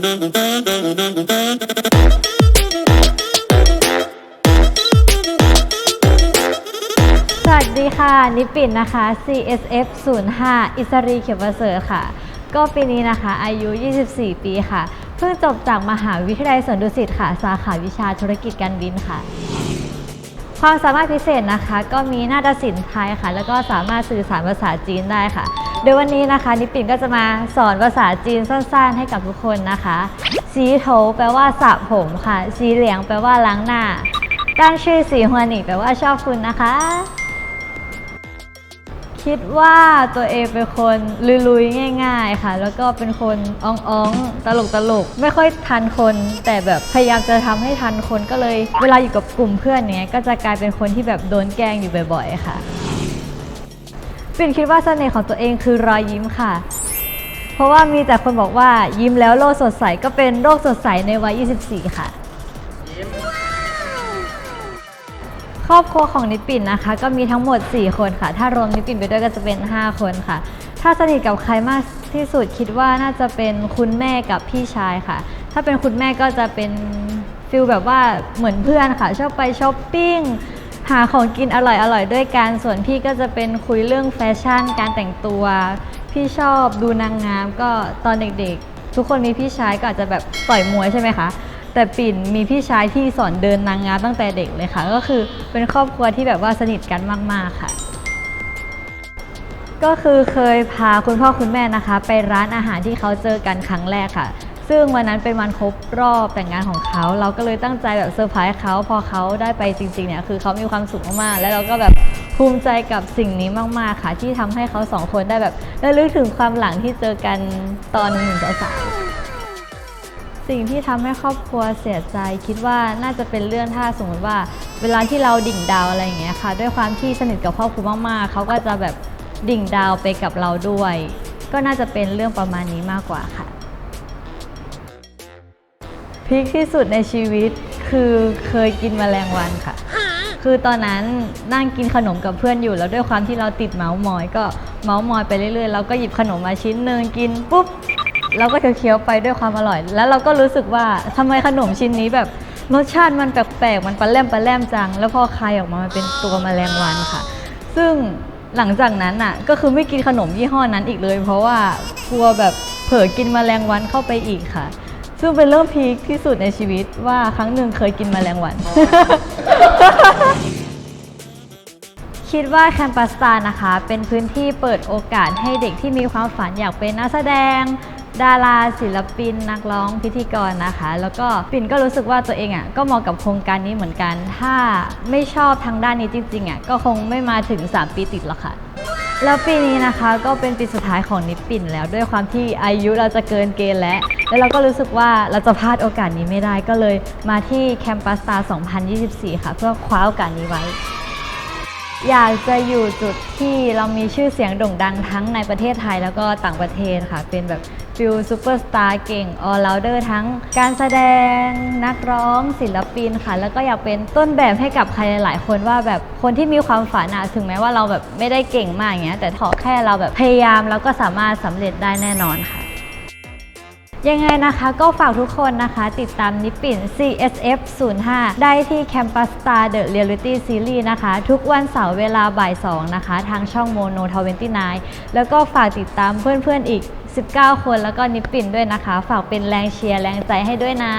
สวัสดีค่ะ นิปินนะคะ CSF 05อิสรีเขียวประเสริฐค่ะ ก็ปีนี้นะคะ อายุ 24 ปีค่ะ เพิ่งจบจากมหาวิทยาลัยสวนดุสิตค่ะ สาขาวิชาธุรกิจการบินค่ะ ความสามารถพิเศษนะคะ ก็มีนาฏศิลป์ไทยค่ะ แล้วก็สามารถสื่อสารภาษาจีนได้ค่ะ โดยวันนี้นะคะนิปินก็จะมาสอนภาษาจีนสั้นๆ ให้กับทุกคนนะคะซีโถแปลว่าสระผมค่ะซีเหลียงแปลว่าล้างหน้าตั้งชื่อสีฮวนิแปลว่าชอบคุณนะคะ คิดว่าตัวเองเป็นคนลุยๆง่าย ๆค่ะ แล้วก็เป็นคนอ่องๆตลกตลกๆไม่ค่อยทันคน แต่แบบพยายามจะทำให้ทันคนก็เลย เวลาอยู่กับกลุ่มเพื่อนเนี้ยก็จะกลายเป็นคนที่แบบโดนแกล้งอยู่บ่อยๆค่ะ ปิ่นคิดว่าเสน่ห์ของตัวเองคือรอยยิ้มค่ะ เพราะว่ามีแต่คนบอกว่ายิ้มแล้วโลกสดใสก็เป็นโลกสดใสในวัย 24 ค่ะ ครอบครัวของนิปปินนะคะ ก็มีทั้งหมด 4 คนค่ะ ถ้ารวมนิปปินไปด้วยก็จะเป็น 5 คนค่ะ ถ้าสนิทกับใครมากที่สุดคิดว่าน่าจะเป็นคุณแม่กับพี่ชายค่ะ ถ้าเป็นคุณแม่ก็จะเป็นฟิลแบบว่าเหมือนเพื่อนค่ะ ชอบไปช้อปปิ้ง หาของกินอร่อยอร่อยๆด้วยกัน ส่วนพี่ก็จะเป็นคุยเรื่องแฟชั่น การแต่งตัว พี่ชอบดูนางงามก็ตอนเด็กๆ ทุกคนมีพี่ชายก็อาจจะแบบต่อยมวยใช่ไหมคะ แต่ปิ่นมีพี่ชายที่สอนเดินนางงามตั้งแต่เด็กเลยค่ะ ก็คือเป็นครอบครัวที่แบบว่าสนิทกันมากๆค่ะ ก็คือเคยพาคุณพ่อคุณแม่นะคะ ไปร้านอาหารที่เขาเจอกันครั้งแรกค่ะ ซึ่งวันนั้นเป็นวันครบรอบแต่งงานของเขา เราก็เลยตั้งใจแบบเซอร์ไพรส์เขาพอเขาได้ไปจริงๆเนี่ยคือเขามีความสุขมากๆ แล้วเราก็แบบภูมิใจกับสิ่งนี้มากๆค่ะ ที่ทำให้เขาสองคนได้แบบระลึกถึงความหลังที่เจอกันตอนหนึ่งสาวสิ่งที่ทำให้ครอบครัวเสียใจคิดว่าน่าจะเป็นเรื่องถ้าสมมติว่า เวลาที่เราดิ่งดาวอะไรอย่างเงี้ยค่ะ ด้วยความที่สนิทกับครอบครัวมากๆเขาก็จะแบบดิ่งดาวไปกับเราด้วย ก็น่าจะเป็นเรื่องประมาณนี้มากกว่าค่ะ พีคที่สุดในชีวิตคือเคยกินแมลงวันค่ะ คือตอนนั้นนั่งกินขนมกับเพื่อนอยู่ แล้วด้วยความที่เราติดเมาส์มอย ก็เมาส์มอยไปเรื่อยๆเราก็หยิบขนมมาชิ้นหนึ่งกินปุ๊บเราก็เคี้ยวๆไปด้วยความอร่อย แล้วเราก็รู้สึกว่าทำไมขนมชิ้นนี้แบบรสชาติมันแปลกๆมันปลาแรมปลาแรมจัง แล้วพอคายออกมามันเป็นตัวแมลงวันค่ะ ซึ่งหลังจากนั้นอะก็คือไม่กินขนมยี่ห้อนั้นอีกเลย เพราะว่ากลัวแบบเผลอกินแมลงวันเข้าไปอีกค่ะ ซึ่งเป็นเรื่องพีคที่สุดในชีวิตว่าครั้งหนึ่งเคยกินแมลงวัน คิดว่าแคมปัสตานะคะ เป็นพื้นที่เปิดโอกาสให้เด็กที่มีความฝันอยากเป็นนักแสดง ดาราศิลปิน นักร้องพิธีกรนะคะ แล้วก็ปิ่นก็รู้สึกว่าตัวเองอะก็เหมาะกับโครงการนี้เหมือนกัน ถ้าไม่ชอบทางด้านนี้จริงๆอะก็คงไม่มาถึง 3 ปีติดหรอกค่ะ แล้วปีนี้นะคะก็เป็นปีสุดท้ายของนิปปิ่นแล้วด้วยความที่อายุเราจะเกินเกณฑ์แล้ว แล้วเราก็รู้สึกว่าเราจะพลาดโอกาสนี้ไม่ได้ก็เลยมาที่แคมปัสตา2024 ค่ะ เพื่อคว้าโอกาสนี้ไว้ อยากจะอยู่จุดที่เรามีชื่อเสียงโด่งดังทั้งในประเทศไทยแล้วก็ต่างประเทศค่ะ เป็นแบบฟิลซูเปอร์สตาร์เก่งออล o าเดอร์ทั้งการแสดงนักร้องศิลปินค่ะ แล้วก็อยากเป็นต้นแบบให้กับใครหลายๆ คนว่าแบบคนที่มีความฝันอะถึงแม้ว่าเราแบบไม่ได้เก่งมากอย่างเงี้ยแต่ขอแค่เราแบบพยายามแล้วก็สามารถสำเร็จได้แน่นอนค่ะ ยังไงนะคะก็ฝากทุกคนนะคะ ติดตามนิปปิ่น CSF 05ได้ที่ Campus Star The Reality Series นะคะ ทุกวันเสาร์เวลาบ่าย2นะคะ ทางช่องโมโน29 แล้วก็ฝากติดตามเพื่อนๆอีก 19 คนแล้วก็นิปปิ่นด้วยนะคะ ฝากเป็นแรงเชียร์แรงใจให้ด้วยนะ